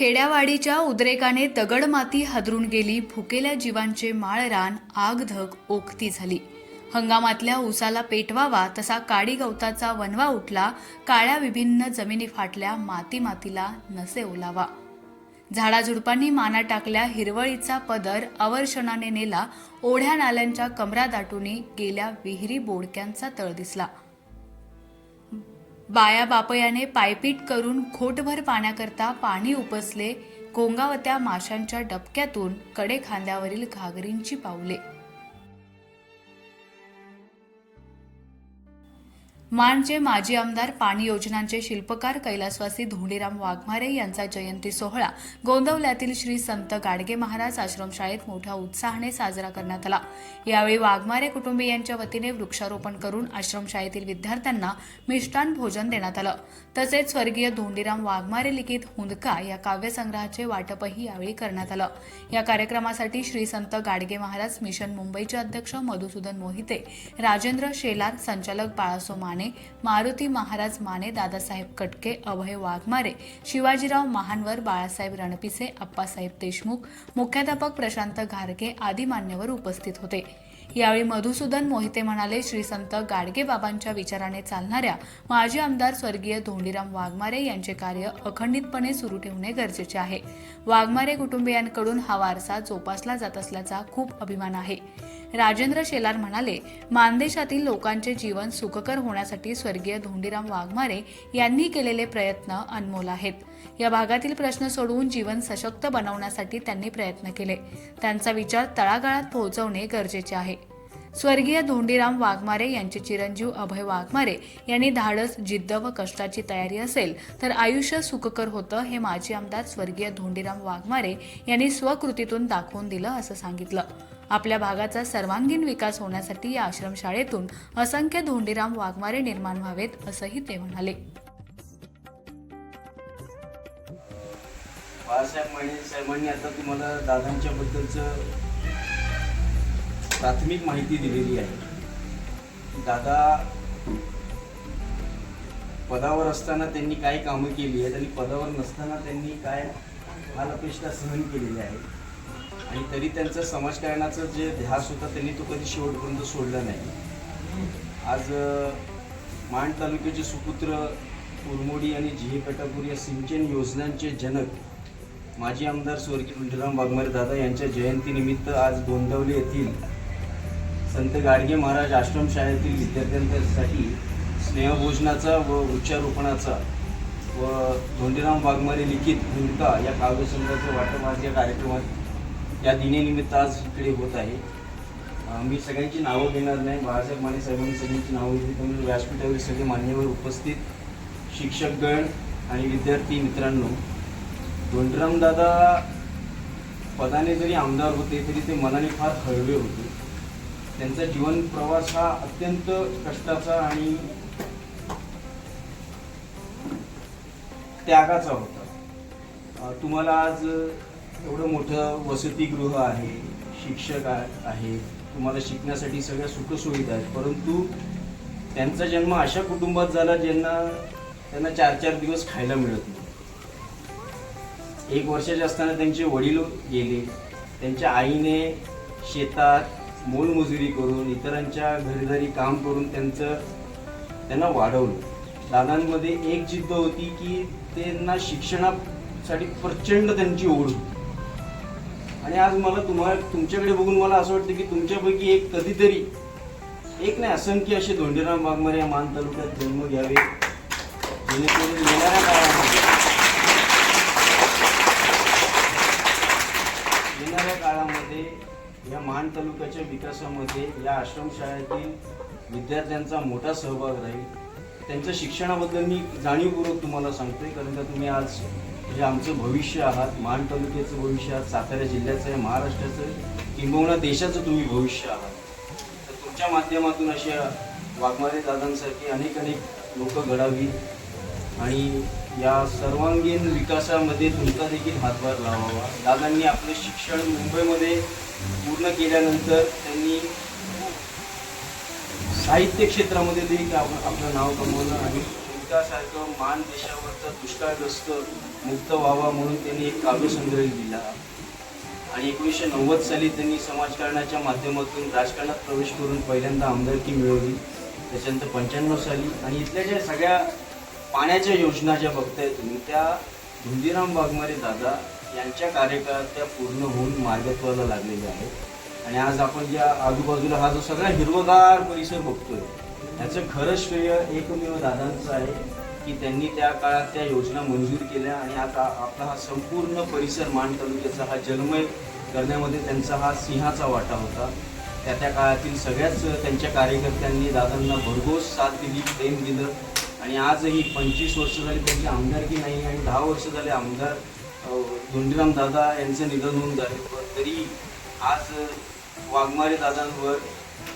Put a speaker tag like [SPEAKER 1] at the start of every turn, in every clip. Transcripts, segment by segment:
[SPEAKER 1] खेड्यावाडीच्या उद्रेकाने दगडमाती हादरून गेली भुकेल्या जीवांचे माळरान आगधग ओकती झाली. हंगामातल्या उसाला पेटवावा तसा काडी गवताचा वनवा उठला काळ्या विभिन्न जमिनी फाटल्या माती मातीला नसे ओलावा. झाडाझुडपांनी माना टाकल्या हिरवळीचा पदर अवर्षणाने नेला ओढ्या नाल्यांच्या कमरा दाटूनी गेल्या विहिरी बोडक्यांचा तळ दिसला. बाया बापयाने पायपीट करून खोटभर पाण्याकरता पाणी उपसले गोंगावत्या माशांच्या डबक्यातून कडे खांद्यावरील घागरींची पावले. माणचे माजी आमदार पाणी योजनांचे शिल्पकार कैलासवासी धोंडीराम वाघमारे यांचा जयंती सोहळा गोंदवल्यातील श्री संत गाडगे महाराज आश्रमशाळेत मोठ्या उत्साहाने साजरा करण्यात आला. यावेळी वाघमारे कुटुंबियांच्या वतीने वृक्षारोपण करून आश्रमशाळेतील विद्यार्थ्यांना मिष्टान भोजन देण्यात आलं. तसेच स्वर्गीय धोंडीराम वाघमारे लिखित हुंदका या काव्यसंग्रहाचे वाटपही यावेळी करण्यात आलं. या कार्यक्रमासाठी श्री संत गाडगे महाराज मिशन मुंबईचे अध्यक्ष मधुसूदन मोहिते राजेंद्र शेलार संचालक बाळासो माने मारुती महाराज माने दादासाहेब कटके अभय वाघमारे शिवाजीराव महानवर बाळासाहेब रणपिसे अप्पासाहेब देशमुख मुख्याध्यापक प्रशांत घारगे आदी मान्यवर उपस्थित होते. यावेळी मधुसूदन मोहिते म्हणाले श्री संत गाडगे बाबांच्या विचाराने चालणाऱ्या माजी आमदार स्वर्गीय धोंडीराम वाघमारे यांचे कार्य अखंडितपणे सुरू ठेवणे गरजेचे आहे. वाघमारे कुटुंबियांकडून हा वारसा जोपासला जात असल्याचा खूप अभिमान आहे. राजेंद्र शेलार म्हणाले मानदेशातील लोकांचे जीवन सुखकर होण्यासाठी स्वर्गीय धोंडीराम वाघमारे यांनी केलेले प्रयत्न अनमोल आहेत. या भागातील प्रश्न सोडवून जीवन सशक्त बनवण्यासाठी त्यांनी प्रयत्न केले. त्यांचा विचार तळागाळात पोहोचवणे गरजेचे आहे. स्वर्गीय धोंडीराम वाघमारे यांचे चिरंजीव अभय वाघमारे यांनी धाडस जिद्द व कष्टाची तयारी असेल तर आयुष्य सुखकर होतं हे माजी आमदार स्वर्गीय धोंडीराम वाघमारे यांनी स्वकृतीतून दाखवून दिलं असं सांगितलं. आपल्या भागाचा सर्वांगीण विकास होण्यासाठी या आश्रमशाळेतून असंख्य धोंडीराम वाघमारे निर्माण व्हावेत असंही ते म्हणाले.
[SPEAKER 2] बाळासाहेब माने साहेबांनी आता तुम्हाला दादांच्या बद्दलचं प्राथमिक माहिती दिलेली आहे. दादा पदावर असताना त्यांनी काय कामं केली आहेत आणि पदावर नसताना त्यांनी काय हालअपेष्टा सहन केलेल्या आहेत? आणि तरी त्यांचं समाजकारणाचं जे ध्यास होता त्यांनी तो कधी शेवटपर्यंत सोडला नाही. आज माण तालुक्याचे सुपुत्र कुरमोडी आणि जिहे पेटापूर या सिंचन योजनांचे जनक माजी आमदार स्वर्गीय विठ्ठलराम वाघमारे दादा यांच्या जयंतीनिमित्त आज गोंदवले येथील संत गाडगे महाराज आश्रमशाळेतील विद्यार्थ्यांसाठी स्नेहभोजनाचा व वृक्षारोपणाचा व धोंडीराम वाघमारे लिखित भूमिका या काव्यसंघाचं वाटप आज या कार्यक्रमात या दिनेनिमित्त आज इकडे होत आहे. मी सगळ्यांची नावं घेणार नाही. बाळासाहेब माने साहेबांनी सगळ्यांची नावं घेतली त्यामुळे व्यासपीठावर सगळे मान्यवर उपस्थित शिक्षकगण आणि विद्यार्थी मित्रांनो धोंडराम दादा पदाने जरी आमदार होते तरी ते मनाने फार हळवे होते. त्यांचा जीवन प्रवास हा अत्यंत कष्टाचा आणि त्यागाचा होता. तुम्हाला आज एवढं मोठं वसतिगृह आहे शिक्षक आहे तुम्हाला शिकण्यासाठी सगळ्या सुखसुविधा आहेत परंतु त्यांचा जन्म अशा कुटुंबात झाला ज्यांना त्यांना चार चार दिवस खायला मिळत नाही. एक वर्षाचे असताना त्यांचे वडील गेले त्यांच्या आईने शेतात मोलमजुरी करून इतरांच्या घरीदारी काम करून त्यांचं त्यांना वाढवलं. दादांमध्ये एक जिद्द होती की त्यांना शिक्षणासाठी प्रचंड त्यांची ओढ होती. आणि आज मला तुम्हाला तुमच्याकडे बघून मला असं वाटतं की तुमच्यापैकी एक कधीतरी एक नाही असंख्य असे धोंडीराम वाघमारे या मान तालुक्यात जन्म घ्यावे. जेणेकरून येणाऱ्या काळामध्ये येणाऱ्या काळामध्ये या मान तालुक्याच्या विकासामध्ये या आश्रमशाळेतील विद्यार्थ्यांचा मोठा सहभाग राहील. त्यांच्या शिक्षणाबद्दल मी जाणीवपूर्वक तुम्हाला सांगतोय कारण का तुम्ही आज जे आमचं भविष्य आहात मान तालुक्याचं भविष्य आहात सातारा जिल्ह्याचं आहे महाराष्ट्राचं किंबहुना देशाचं तुम्ही भविष्य आहात. तर तुमच्या माध्यमातून अशा वाघमारे दादांसारखी अनेक अनेक लोक घडावी आणि या सर्वांगीण विकासामध्ये तुमचा देखील हातभार लावावा. दादांनी आपलं शिक्षण मुंबईमध्ये पूर्ण केल्यानंतर त्यांनी साहित्य क्षेत्रामध्ये देखील आप- आपलं नाव कमवलं आणि शतकासारखं मान देशावरचा दुष्काळग्रस्त मुक्त व्हावा म्हणून त्यांनी एक काव्यसंग्रह लिहिला. आणि एकोणीसशे नव्वद साली त्यांनी समाजकारणाच्या माध्यमातून राजकारणात प्रवेश करून पहिल्यांदा आमदारकी मिळवली. त्याच्यानंतर पंच्याण्णव साली आणि इथल्या ज्या सगळ्या पाण्याच्या योजना ज्या बघताय तुम्ही त्या धुंदीराम वाघमारे दादा यांच्या कार्यकाळात त्या पूर्ण होऊन मार्गत्वाला लागलेल्या आहेत. आणि आज आपण ज्या आजूबाजूला हा जो सगळा हिरवगार परिसर बघतोय याचं खरं श्रेय एकमेव दादांचं आहे की त्यांनी त्या काळात त्या योजना मंजूर केल्या आणि आता आपला हा संपूर्ण परिसर मान तालुक्याचा हा जलमय करण्यामध्ये त्यांचा हा सिंहाचा वाटा होता. त्या त्या काळातील सगळ्याच त्यांच्या कार्यकर्त्यांनी दादांना भरघोस साथ दिली प्रेम दिलं. आणि आजही पंचवीस वर्ष झाली त्यांची आमदारकी नाही आणि दहा वर्ष झाले आमदार धोंडीराम दादा यांचं निधन होऊन झाले पण तरी आज वाघमारे दादांवर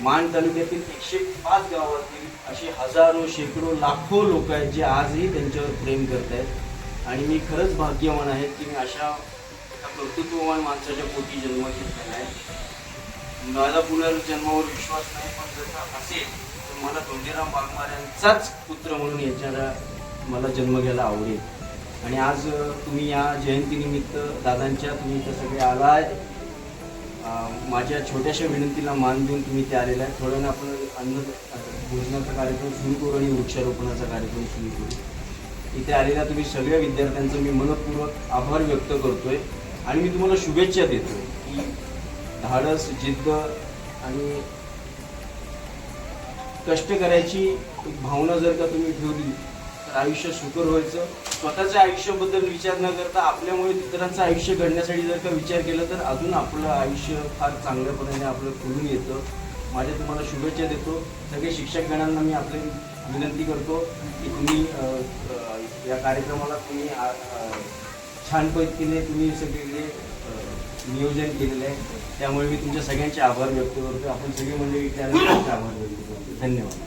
[SPEAKER 2] मान तालुक्यातील एकशे पाच गावातील असे हजारो शेकडो लाखो लोक आहेत जे आजही त्यांच्यावर प्रेम करत आहेत. आणि मी खरंच भाग्यवान आहे की मी अशा कर्तृत्ववान माणसाच्या पोटी जन्म घेतलेला आहे. माझा पुनर्जन्मावर विश्वास नाही पण जर का असेल तर मला धोंडीराम वाघमाऱ्यांचाच पुत्र म्हणून याच्याला मला जन्म घ्यायला आवडेल. आणि आज तुम्ही या जयंतीनिमित्त दादांच्या तुम्ही इथं सगळे आलाय. माझ्या छोट्याशा विनंतीला मान देऊन तुम्ही ते आलेला आहे. थोड्या आपण अन्न भोजनाचा कार्यक्रम सुरू करू आणि वृक्षारोपणाचा कार्यक्रम सुरू करू. इथे आलेल्या तुम्ही सगळ्या विद्यार्थ्यांचं मी मनपूर्वक आभार व्यक्त करतोय. आणि मी तुम्हाला शुभेच्छा देतोय की धाडस जिद्द आणि कष्ट करायची भावना जर का तुम्ही ठेवली तर आयुष्य सुकर व्हायचं. स्वतःच्या आयुष्याबद्दल विचार न करता आपल्यामुळे इतरांचं आयुष्य घडण्यासाठी जर का विचार केला तर अजून आपलं आयुष्य फार चांगल्यापणाने आपलं खुलून येतं. माझ्या तुम्हाला शुभेच्छा देतो. सगळे शिक्षकगणांना मी आपली विनंती करतो की तुम्ही या कार्यक्रमाला तुम्ही छान पद्धतीने तुम्ही सगळे नियोजन केलेलं आहे. त्यामुळे मी तुमच्या सगळ्यांचे आभार व्यक्त करतो आपण सगळे म्हणजे इथे आभार व्यक्त करतो धन्यवाद.